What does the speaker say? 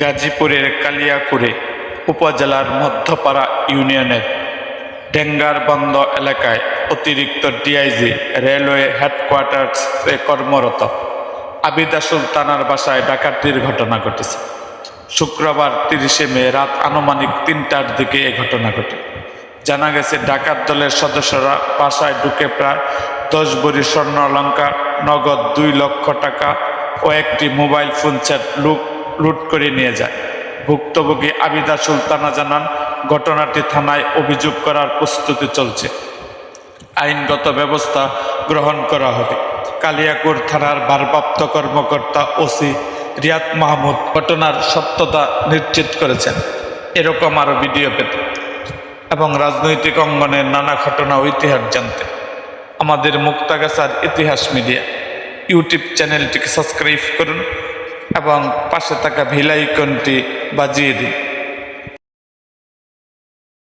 গাজীপুরের কালিয়াকুড়ে উপজেলার মধ্যপাড়া ইউনিয়নের ডেঙ্গারবন্দ এলাকায় অতিরিক্ত ডিআইজি রেলওয়ে হেডকোয়ার্টার্সে কর্মরত আবিদা সুলতানার বাসায় ডাকাতির ঘটনা ঘটেছে। শুক্রবার তিরিশে মে রাত আনুমানিক তিনটার দিকে এ ঘটনা ঘটে। জানা গেছে, ডাকাত দলের সদস্যরা বাসায় ঢুকে প্রায় দশ ভরি স্বর্ণ, অলঙ্কার, নগদ দুই লক্ষ টাকা ও একটি মোবাইল ফোন সেট লুট লুট করে নিয়ে যায়। ভুক্তভোগী আবিদা সুলতানা জানান, ঘটনাটি থানায় অভিযোগ করার প্রস্তুতি চলছে। আইনগত ব্যবস্থা গ্রহণ করা হবে। কালিয়াকুর থানার ভারপ্রাপ্ত কর্মকর্তা ওসি রিয়াদ মাহমুদ ঘটনার সত্যতা নিশ্চিত করেছেন। এরকম আরও ভিডিও পেতে এবং রাজনৈতিক অঙ্গনের নানা ঘটনা ইতিহাস জানতে। আমাদের মুক্তাগাছার ইতিহাস মিডিয়া ইউটিউব চ্যানেলটিকে সাবস্ক্রাইব করুন। এবং পাশে থাকা ভিলাইকনটি বাজিয়ে দিন।